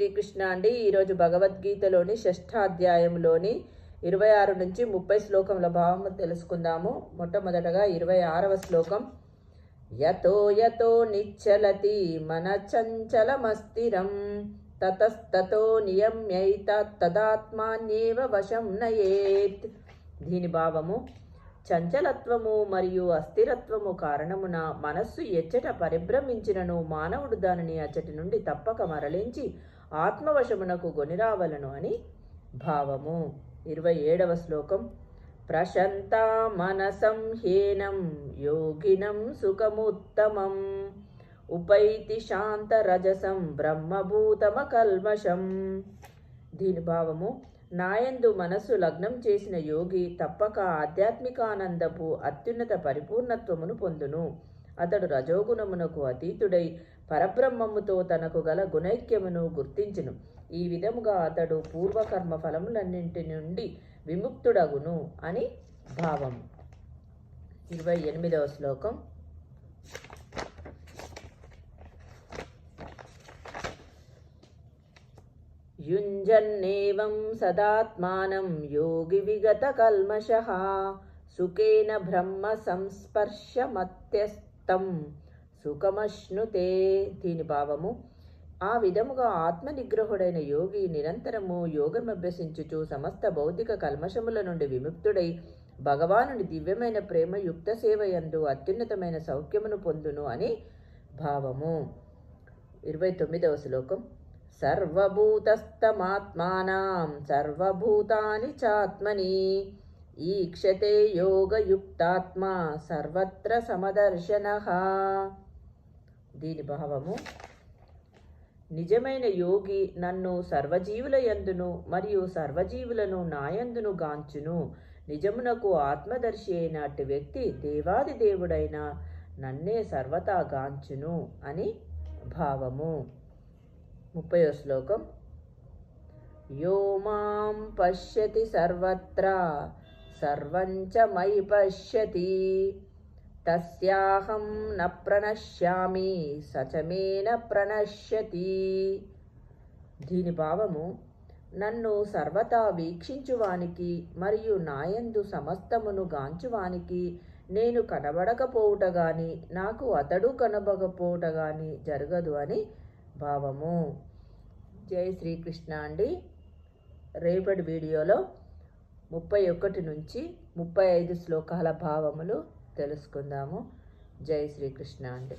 శ్రీకృష్ణ అండి. ఈరోజు భగవద్గీతలోని షష్ఠాధ్యాయంలోని ఇరవై ఆరు నుంచి ముప్పై శ్లోకముల భావం తెలుసుకుందాము. మొట్టమొదటగా ఇరవై ఆరవ శ్లోకం. యతో యతో నిచ్చలతి మన చంచలమస్థిరం తతస్తతో నియమ్యైత తదాత్మాన్యేవ వశం నయేత్. దీని భావము చంచలత్వము మరియు అస్థిరత్వము కారణమున మనస్సు ఎచ్చట పరిభ్రమించినను మానవుడు దానిని అచ్చటి నుండి తప్పక మరలించి ఆత్మవశమునకు గొనిరావలను అని భావము. ఇరవై ఏడవ శ్లోకం. ప్రశంత మనసం హీనం యోగినం సుఖముత్తమం ఉపైతి శాంతరజసం బ్రహ్మభూతమ కల్మషం దీని భావము నాయందు మనస్సు లగ్నం చేసిన యోగి తప్పక ఆధ్యాత్మికానందపు అత్యున్నత పరిపూర్ణత్వమును పొందును. అతడు రజోగుణమునకు అతీతుడై పరబ్రహ్మముతో తనకు గల గుణైక్యమును గుర్తించును. ఈ విధముగా అతడు పూర్వకర్మ ఫలములన్నింటి నుండి విముక్తుడగును అని భావం. ఇరవై ఎనిమిదవ శ్లోకం. युञ्जन्नेवं సదాత్మానం యోగి విగత కల్మషः సుఖేన బ్రహ్మ సంస్పర్శమత్యస్తం సుఖమశ్నుతే దీని భావము ఆ విధముగా ఆత్మ నిగ్రహుడైన యోగి నిరంతరము యోగమభ్యసించుచు సమస్త భౌతిక కల్మషముల నుండి విముక్తుడై భగవానుని దివ్యమైన ప్రేమ యుక్త సేవయందు అత్యున్నతమైన సౌఖ్యమును పొందును అని భావము ఇరవై తొమ్మిదవ శ్లోకం సర్వభూతస్థమాత్మానాం సర్వభూతాని చాత్మని ఈక్షతే యోగయుక్తాత్మ సర్వత్ర సమదర్శన. దీని భావము నిజమైన యోగి నన్ను సర్వజీవుల యందును మరియు సర్వజీవులను నాయందును గాంచును. నిజమునకు ఆత్మదర్శి అయినట్టు వ్యక్తి దేవాది దేవుడైన నన్నే సర్వతా గాంచును అని భావము. ముప్పయో శ్లోకం. యో మాం పశ్యతి సర్వత్ర సర్వంచ మయి పశ్యతి. తస్యాహం న ప్రణశ్యామి సచమేన ప్రణశ్యతి. దీని భావము నన్ను సర్వతా వీక్షించువానికి మరియు నాయందు సమస్తమును గాంచువానికి నేను కనబడకపోవుట గాని నాకు అతడు కనబడకపోవుట గాని జరగదు అని భావము. జై శ్రీకృష్ణ అండి. రేపటి వీడియోలో ముప్పై ఒకటి నుంచి ముప్పై ఐదు శ్లోకాల భావములు తెలుసుకుందాము. జై శ్రీకృష్ణ అండి.